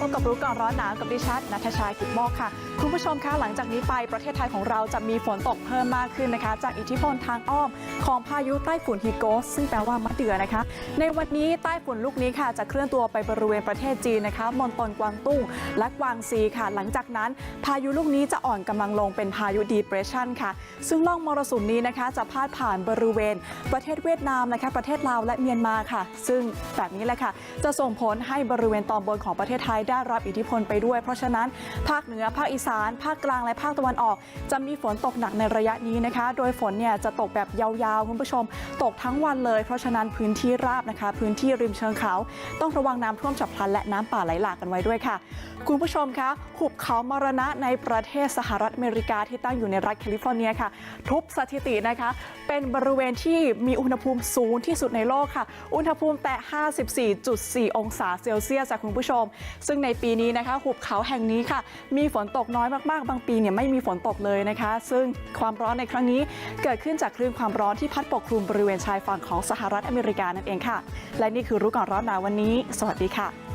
พบกับรู้ก่อนร้อนหนาวกับดิฉันนัทชายกิตโมกค่ะ คุณผู้ชมคะหลังจากนี้ไปประเทศไทยของเราจะมีฝนตกเพิ่มมากขึ้นนะคะ จากอิทธิพลทางอ้อมของพายุใต้ฝุ่นฮิโกสซึ่งแปลว่ามะเดื่อนะคะ ในวันนี้ใต้ฝุ่นลูกนี้ค่ะ จะเคลื่อนตัวไปบริเวณประเทศจีนนะคะมณฑลกวางตุ้งและกวางซีค่ะ หลังจากนั้นพายุลูกนี้จะอ่อนกำลังลงเป็นพายุดีเพรสชันค่ะ ซึ่งล่องมรสุมนี้นะคะ จะพาดผ่านบริเวณ ประเทศเวียดนามนะคะ ประเทศลาวและเมียนมาค่ะ ซึ่งแบบนี้แหละค่ะ จะส่งผลให้บริเวณตอนบนของประเทศไทยได้รับอิทธิพลไปด้วย เพราะฉะนั้นภาคเหนือภาคอีสาน ภาคกลางและภาคตะวันออก จะมีฝนตกหนักในระยะนี้นะคะ โดยฝนเนี่ยจะตกแบบยาวๆคุณผู้ชม ตกทั้งวันเลย เพราะฉะนั้นพื้นที่ราบนะคะ พื้นที่ริมเชิงเขา ต้องระวังน้ำท่วมฉับพลันและน้ำป่าไหลหลากกันไว้ด้วยค่ะ คุณผู้ชมคะหุบเขามรณะในประเทศสหรัฐอเมริกาที่ตั้งอยู่ในรัฐแคลิฟอร์เนียค่ะ ทุบสถิตินะคะ เป็นบริเวณที่มีอุณหภูมิสูงที่สุดในโลกค่ะ อุณหภูมิแตะ54.4 องศาเซลเซียสค่ะคุณผู้ชม ซึ่งงในปีนี้นะคะหุบเขาแห่งนี้ค่ะ มีฝนตกน้อยมากๆ บางปีเนี่ยไม่มีฝนตกเลยนะคะ ซึ่งความร้อนในครั้งนี้เกิดขึ้นจากคลื่นความร้อนที่พัดปกคลุมบริเวณชายฝั่งของสหรัฐอเมริกานั่นเองค่ะ และนี่คือรู้ก่อนร้อนหนาวันนี้ สวัสดีค่ะ